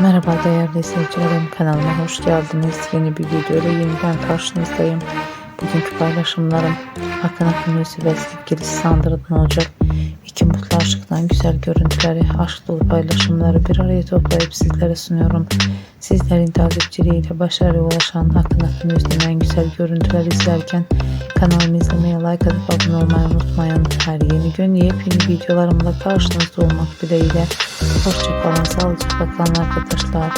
Merhaba değerli izleyicilerim kanalıma hoş geldiniz. Yeni bir video ile yeniden karşınızdayım. Bugünkü paylaşımlarım Hakan Akınözü ve sevgilisi Sandıra'dan olacak. İki mutlu aşktan güzel görüntüleri, aşk dolu paylaşımları bir araya toplayıp sizlere sunuyorum. Sizlerin takipçiliğiyle başarıya ulaşan Hakan Akınözü'nün en güzel görüntüler izlerken kanalımı izlemeye like atıp abone olmayı unutmayın. Her yeni gün yepyeni videolarımla karşınızda olmak dileğiyle. Hoşçakalın, sağlıcakla kalın arkadaşlar.